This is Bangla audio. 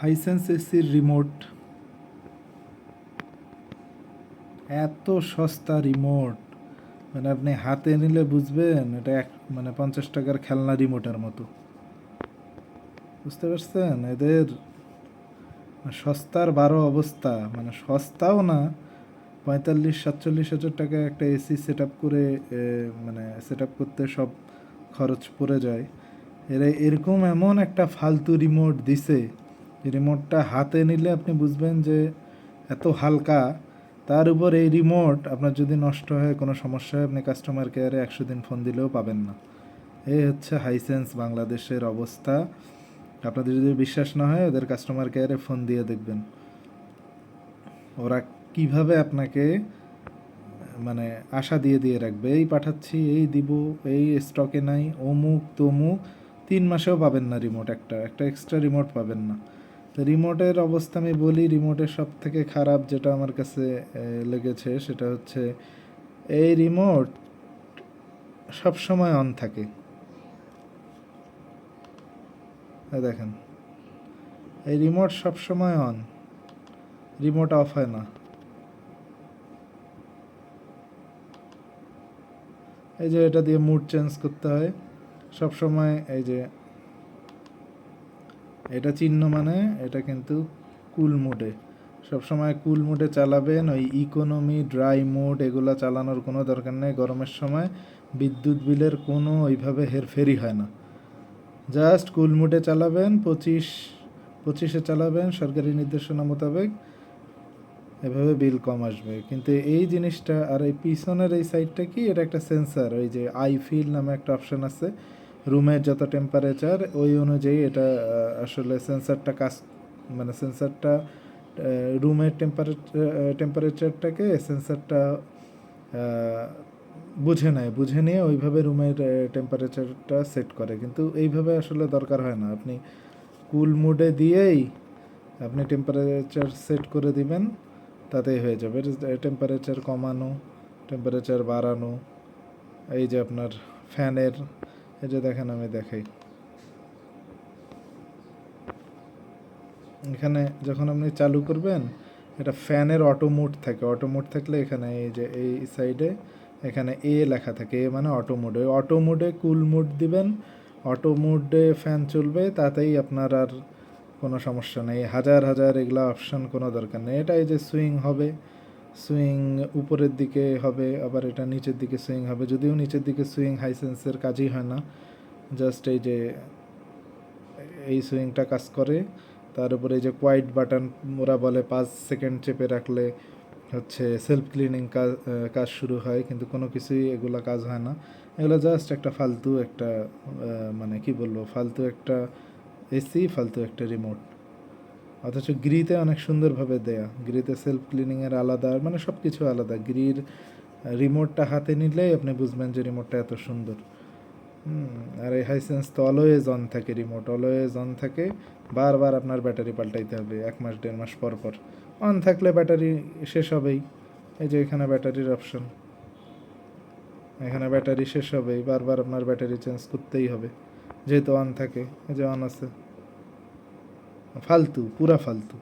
হাইসেন্স এসির রিমোট। এত সস্তা রিমোট। মানে আপনি হাতে নিলে বুঝবেন, এটা এক মানে পঞ্চাশ টাকার খেলনা রিমোটের মতো। বুঝতে পারছেন? এদের সস্তার বারো অবস্থা। মানে সস্তাও না, পঁয়তাল্লিশ, সাতচল্লিশ হাজার টাকা একটা এসি সেট করে মানে সেট করতে সব খরচ পড়ে যায়। এরা এরকম এমন একটা ফালতু রিমোট দিছে রিমোটটা হাতে নিলে আপনি বুঝবেন যে এত হালকা, তার উপর এই রিমোট আপনার যদি নষ্ট হয়, কোনো সমস্যা হয়, আপনি কাস্টমার কেয়ারে একশো দিন ফোন দিলেও পাবেন না। এই হচ্ছে হাইসেন্স বাংলাদেশের অবস্থা। আপনাদের যদি বিশ্বাস না হয়, ওদের কাস্টমার কেয়ারে ফোন দিয়ে দেখবেন। ওরা কীভাবে আপনাকে মানে আশা দিয়ে দিয়ে রাখবে, এই পাঠাচ্ছি, এই দিব, এই স্টকে নাই অমুক তমুক তিন মাসেও পাবেন না রিমোট একটা একটা এক্সট্রা রিমোট পাবেন না। তো রিমোটের অবস্থা আমি বলি রিমোটের সব থেকে খারাপ যেটা আমার কাছে লেগেছে সেটা হচ্ছে এই রিমোট সব সময় অন থাকে দেখেন, এই রিমোট সব সময় অন রিমোট অফ হয় না। এই যে এটা দিয়ে মুড চেঞ্জ করতে হয় সব সময় এই যে এটা চিহ্ন মানে এটা কিন্তু কুল মোডে। সবসময় কুল মোডে চালাবেন, ওই ইকোনমি ড্রাই মোড এগুলো চালানোর কোনো দরকার নেই। গরমের সময় বিদ্যুৎ বিলের কোনো ওইভাবে হেরফেরি হয় না। জাস্ট কুল মোডে চালাবেন, পঁচিশ, পঁচিশে চালাবেন সরকারি নির্দেশনা মোতাবেক, এভাবে বিল কম আসবে। কিন্তু এই জিনিসটা আর এই পিছনের এই সাইডটা কি? এটা একটা সেন্সার ওই যে আই ফিল নামে একটা অপশান আছে। রুমের যত টেম্পারেচার ওই অনুযায়ী এটা আসলে সেন্সারটা কাজ মানে সেন্সারটা রুমের টেম্পারেচার টেম্পারেচারটাকে সেন্সারটা বুঝে নেয়। বুঝে নিয়ে ওইভাবে রুমের টেম্পারেচারটা সেট করে। কিন্তু এইভাবে আসলে দরকার হয় না। আপনি কুল মুডে দিয়েই আপনি টেম্পারেচার সেট করে দিবেন, তাতেই হয়ে যাবে। টেম্পারেচার কমানো টেম্পারেচার বাড়ানো, এই যে আপনার ফ্যানের এই যে দেখেন আমি দেখাই। এখানে যখন আপনি চালু করবেন, এটা ফ্যানের অটো মোড থাকে। অটো মোড থাকলে এখানে এই যে এই সাইডে এখানে এ লেখা থাকে। এ মানে অটো মোড ওই অটো মোডে কুল মোড দিবেন। অটো মোডে ফ্যান চলবে, তাতেই আপনার আর কোনো সমস্যা নেই। হাজার হাজার এগুলা অপশন কোনো দরকার নেই। এটা এই যে সুইং হবে। সুইং উপরের দিকে হবে, আবার এটা নিচের দিকে সুইং হবে। যদিও নিচের দিকে সুইং হাইসেন্সের কাজই হয় না জাস্ট এই যে এই সুইংটা কাজ করে। তার উপরে এই যে কোয়াইট বাটন ওরা বলে পাঁচ সেকেন্ড চেপে রাখলে হচ্ছে সেলফ ক্লিনিং কাজ কাজ শুরু হয়, কিন্তু কোনো কিছুই এগুলো কাজ হয় না। এগুলো জাস্ট একটা ফালতু একটা মানে কি বলব, ফালতু একটা এসি, ফালতু একটা রিমোট অথচ গ্রিতে অনেক সুন্দরভাবে দেয়া। গ্রিতে সেলফ ক্লিনিংয়ের আলাদা মানে সব কিছু আলাদা গ্রির রিমোটটা হাতে নিলেই আপনি বুঝবেন যে রিমোটটা এত সুন্দর। আর এই হাইসেন্স তো অলওয়েজ অন থাকে রিমোট অলওয়েজ অন থাকে। বারবার আপনার ব্যাটারি পাল্টাইতে হবে, এক মাস, দেড় মাস পর পর। অন থাকলে ব্যাটারি শেষ হবেই। এই যে এখানে ব্যাটারির অপশন এখানে ব্যাটারি শেষ হবেই, বারবার আপনার ব্যাটারি চেঞ্জ করতেই হবে। যেহেতু অন থাকে, এই যে অন আছে। ফালতু পুরা ফালতু।